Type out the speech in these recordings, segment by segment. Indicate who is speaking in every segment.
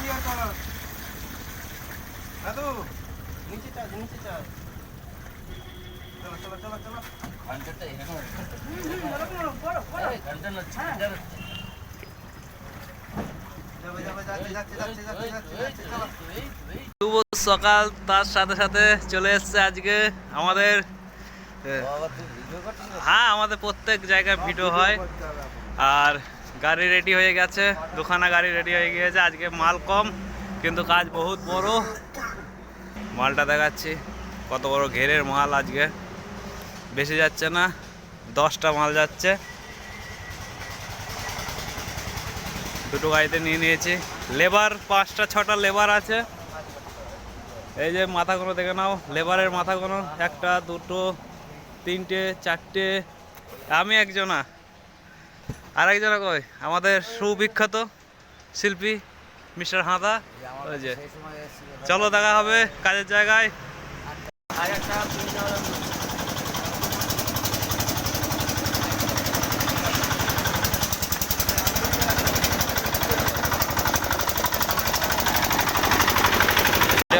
Speaker 1: Clear করো। দাদু নিচে চাষ নিচে চাষ চলো চলো চলো চলো।
Speaker 2: ঘন্টাটা এখানে
Speaker 3: বড় বড়
Speaker 2: এই ঘণ্টা না
Speaker 3: হ্যাঁ।
Speaker 4: সকাল তার সাথে সাথে চলে এসছে আজকে আমাদের হ্যাঁ আমাদের প্রত্যেক জায়গায় ভিডিও হয়। আর গাড়ি রেডি হয়ে গেছে, দুখানা গাড়ি রেডি হয়ে গিয়েছে। আজকে মাল কম, কিন্তু কাজ বহুত বড়। মালটা দেখাচ্ছি, কত বড় ঘেরের মাল আজকে। বেশি যাচ্ছে না, দশটা মাল যাচ্ছে। দুটো গাড়িতে নিয়ে নিয়েছি। লেবার, পাঁচটা, ছটা লেবার আছে। এই যে মাথাগুলো দেখে নাও, লেবারের মাথাগুলো, একটা, দুটো, তিনটে, চারটে। আমি একজনা। আরেকজনা কই? আমাদের সুবিখ্যাত শিল্পী মিস্টার হাঁদা। ওই যে। চলো দেখা হবে কাজের জায়গায়।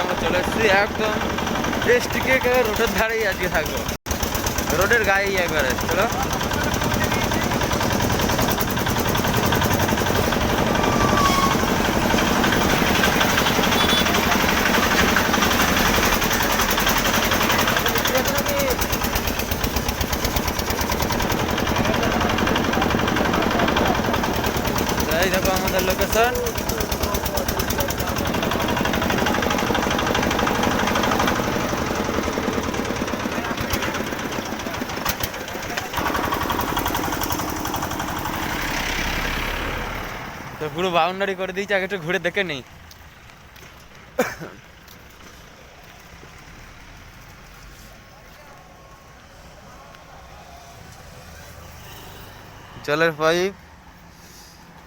Speaker 5: আমরা চলে এসেছি একদম একেবারে রোডের ধারেই আজকে থাকব। রোডের গায়েই একবারে চলো। এই দেখো আমাদের লোকেশন তো পুরো বাউন্ডারি করে দিয়েছে, আগে একটু ঘুরে দেখে নেই। জলের পাইপ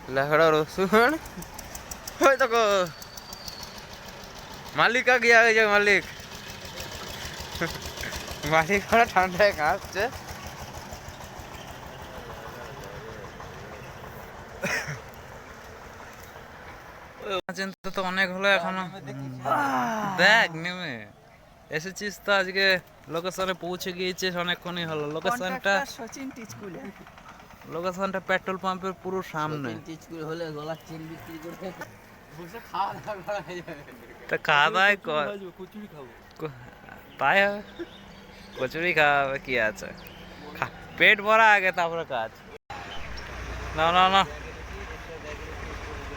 Speaker 5: লেখড়া রসুন ওই দেখো মালিক আগে আগে যাক মালিক মালিক ওরা ঠান্ডায় কাঁপছে
Speaker 4: চিন্তা তো অনেক হলো এখনও দেখ নেমে এসেছিস তো আজকে লোকেশনে পৌঁছে গিয়েছিস অনেকক্ষণই হলো লোকেশনটা
Speaker 3: সচিন টিচকুলে
Speaker 4: লোকেশনটা পেট্রোল পাম্পের পুরো সামনে।
Speaker 2: হলে গলার চেন বিক্রি করে বসে খাওয়া দাওয়া করা
Speaker 4: তা খাওয়া দাওয়াই কর। কো- তাই কচুরি খাওয়াবে কি আছে? পেট ভরা আগে তারপরে কাজ। না না না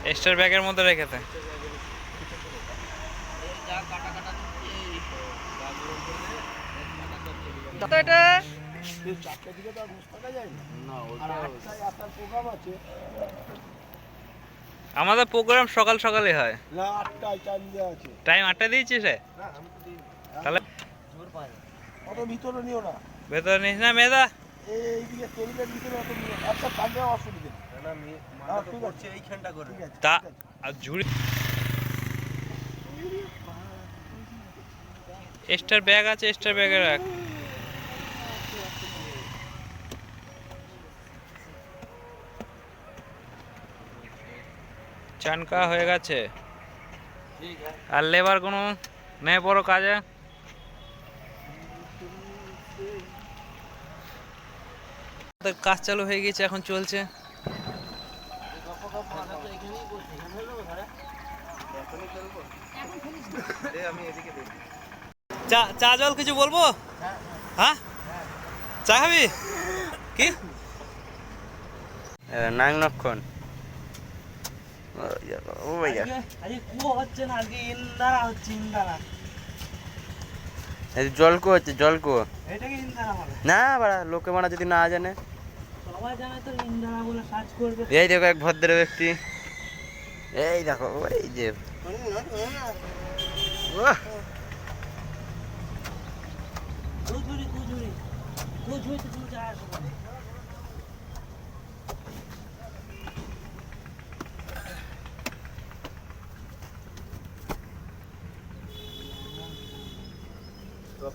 Speaker 4: এক্সট্রা ব্যাগের মধ্যে রেখেতে
Speaker 3: তো এটা
Speaker 4: আমাদের প্রোগ্রাম সকাল সকালে হয়।
Speaker 1: না আটটায় টাইম দেওয়া আছে।
Speaker 4: টাইম আটটা দিয়েছিস তাহলে
Speaker 1: অত ভিতরে নিও না।
Speaker 4: ভেতরে নিস না মেদা
Speaker 1: এইদিকে টেবিলের ভিতরে অত নিও আচ্ছা অসুবিধা না আমি আছে। এইখানটা করে।
Speaker 4: তা আর ঝুড়ি এক্সট্রা ব্যাগ আছে এক্সট্রা ব্যাগে রাখ চানকা হয়ে গেছে। আর লেবার কোনো নেই বড় কাজে? কাজ চালু হয়ে গেছে এখন চলছে। চা চা জল কিছু বলব? হ্যাঁ? চা খাবি? কি?
Speaker 5: নাং নক্ষণ। ও ভাইয়া
Speaker 3: আজকে কুয়ো হচ্ছে না আজকে ইন্দারা হচ্ছে ইন্দারা।
Speaker 5: এই জল কো হচ্ছে জল কো
Speaker 3: এটা কি ইন্দারা বলে?
Speaker 5: না বাড়া লোকে মারা যদি না জানে।
Speaker 3: সবাই জানে তো ইন্দারা বলে সার্চ করবে।
Speaker 5: এই দেখো এক ভদ্র ব্যক্তি। এই দেখো এই যে। ওহ,
Speaker 3: কুঝুরি কুঝুরি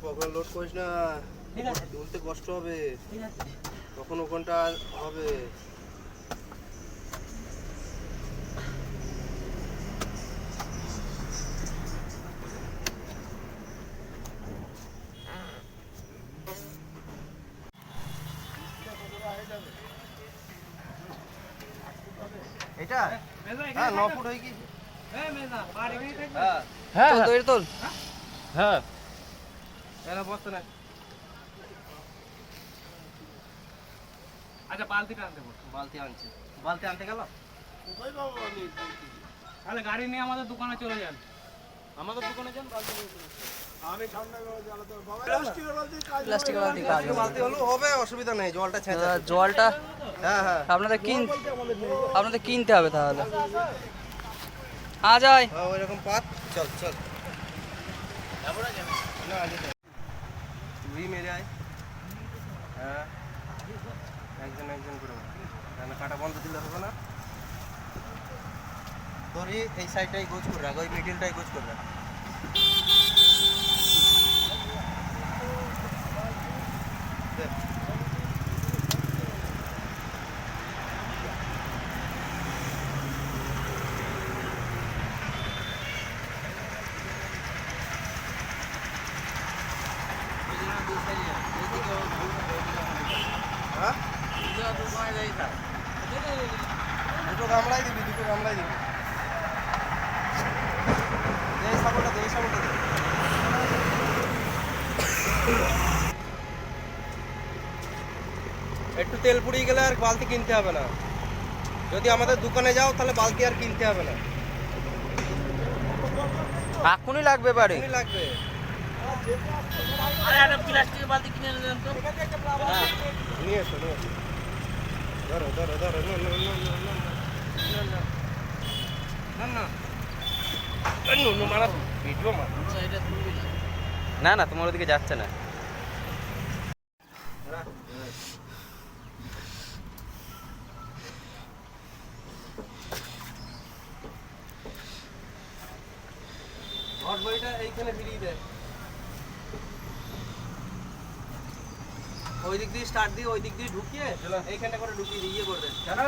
Speaker 1: কখন লোড করিস না। তুলতে কষ্ট হবে। কখন ওখানটা হবে? হ্যাঁ, হ্যাঁ হ্যাঁ
Speaker 5: হ্যাঁ হ্যাঁ।
Speaker 1: এরা বসতে না
Speaker 4: আচ্ছা বালতিটা আনতে
Speaker 1: বালতি আনছে। বালতি আনতে গেল?
Speaker 4: তাহলে গাড়ি নিয়ে আমাদের দোকানে চলে যান।
Speaker 1: আমাদের দোকানে যান বালতি জলটা
Speaker 2: আপনাদের কিনতে হবে তাহলে। আ
Speaker 1: হ্যাঁ, ওইরকম চল চল। না মেরে আয়। হ্যাঁ? একজন একজন করে কাটা বন্ধ দিলে হবে না? ধরি এই সাইডটাই গোজ করে রাখ, ওই মিডিলটাই গোজ করে রাখ। দুটো গামলাই দিবি দুটো গামলাই দিবি এই সাবলটা দে এই সাবলটা দে একটু তেল পুড়িয়ে গেলে আর বালতি কিনতে হবে না। যদি আমাদের দোকানে যাও তাহলে বালতি আর কিনতে হবে না।
Speaker 2: এখনই লাগবে বাড়ি।
Speaker 1: লাগবে।
Speaker 3: আরে একটা প্লাস্টিকের বালতি কিনে তো।
Speaker 1: নিয়ে এসো নিয়ে এসো। ধরো ধরো ধরো no no no no no no no না না নো নো
Speaker 2: তোমার ওদিকে যাচ্ছে না
Speaker 1: এইখানে ফিরিয়ে দে ওই দিক দিয়ে স্টার্ট দিয়ে ওই দিক দিয়ে ঢুকিয়ে এইখানে করে ঢুকিয়ে দিয়ে ইয়ে করে দে জানো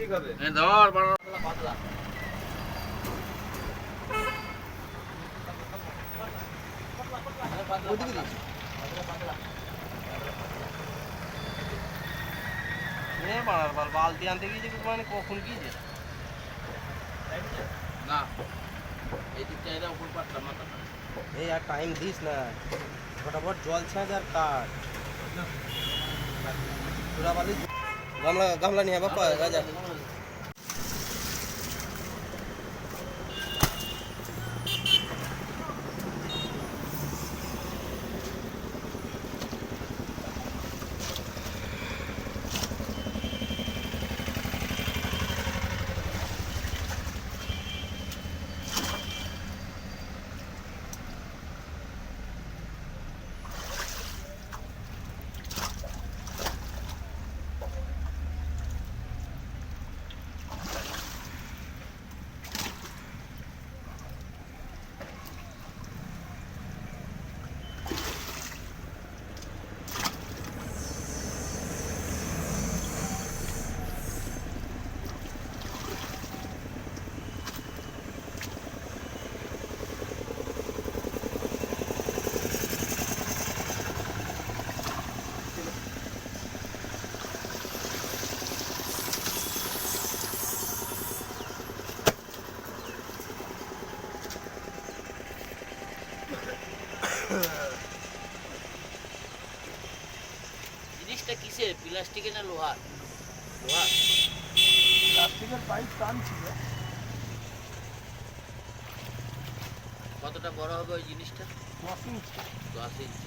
Speaker 1: ঠিক হবে।
Speaker 3: ধর বড়
Speaker 1: ওদিকে দিস। এ বাড়ার বালতি আনতে গিয়েছে মানে কখন গিয়েছে
Speaker 3: না এই দিকটা এটা উপর পাতলা
Speaker 1: এই আর টাইম দিস না। ফটাফট জল ছাঁচ আর কাট পুরা বালি গামলা গামলা নিয়ে বাপা রাজা
Speaker 3: জিনিসটা কিসের প্লাস্টিকের না লোহার?
Speaker 1: প্লাস্টিকের পাইপ টান ছিল।
Speaker 3: কতটা বড় হবে ওই জিনিসটা?
Speaker 1: দশ ইঞ্চি
Speaker 3: দশ ইঞ্চি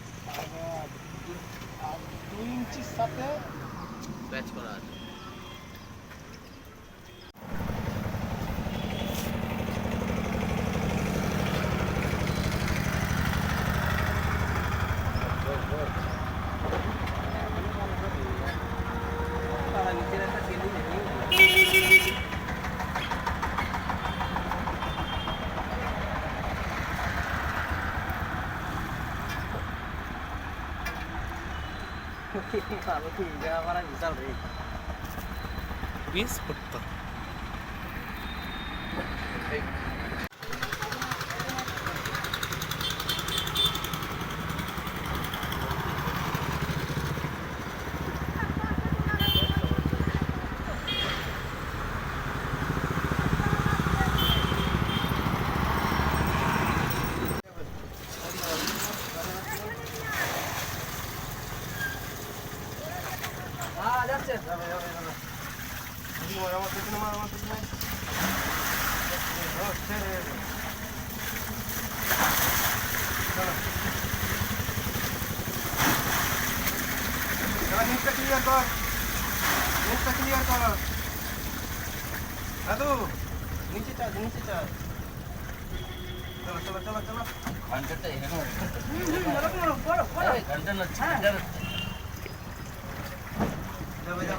Speaker 1: আর দুই ইঞ্চির সাথে
Speaker 3: প্যাচ করা আছে।
Speaker 1: Claro, tu ya para avisar de. Bis, por নিচটা ক্লিয়ার কর নিচটা ক্লিয়ার কর দাদু নিচে চাষ নিচে চাষ চলো চলো চলো চলো
Speaker 2: ঘন্টাটা এখানে এই ঘণ্টা না
Speaker 1: যাবে যাবে যাচ্ছে যাচ্ছে যাচ্ছে যাচ্ছে যাচ্ছে যাচ্ছে চলো চাটা মারা তাড়াতাড়ি
Speaker 2: ঘণ্টা জোরে জোরে ভর হচ্ছে
Speaker 1: চাট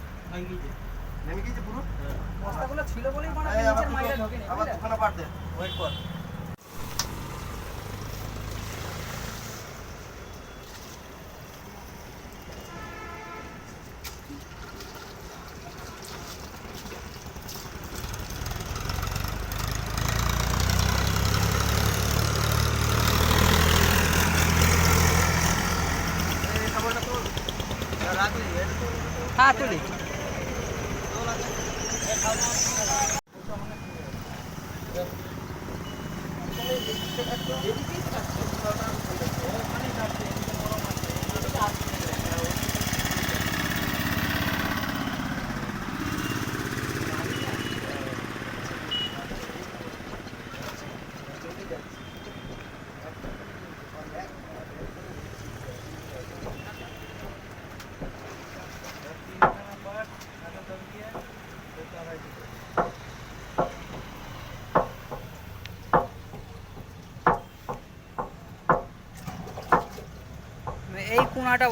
Speaker 1: নেমে গিয়েছে পুরো?
Speaker 2: বস্তাগুলো ছিল বলেই মনে মাইরে
Speaker 1: দুটো-
Speaker 2: ঢোকেনি
Speaker 1: আবার দুখানা পাট দে। ওয়েট কর। এই খাবারটা তো রাখলি এটা তো
Speaker 2: হ্যাঁ তুলি এই কোনাটা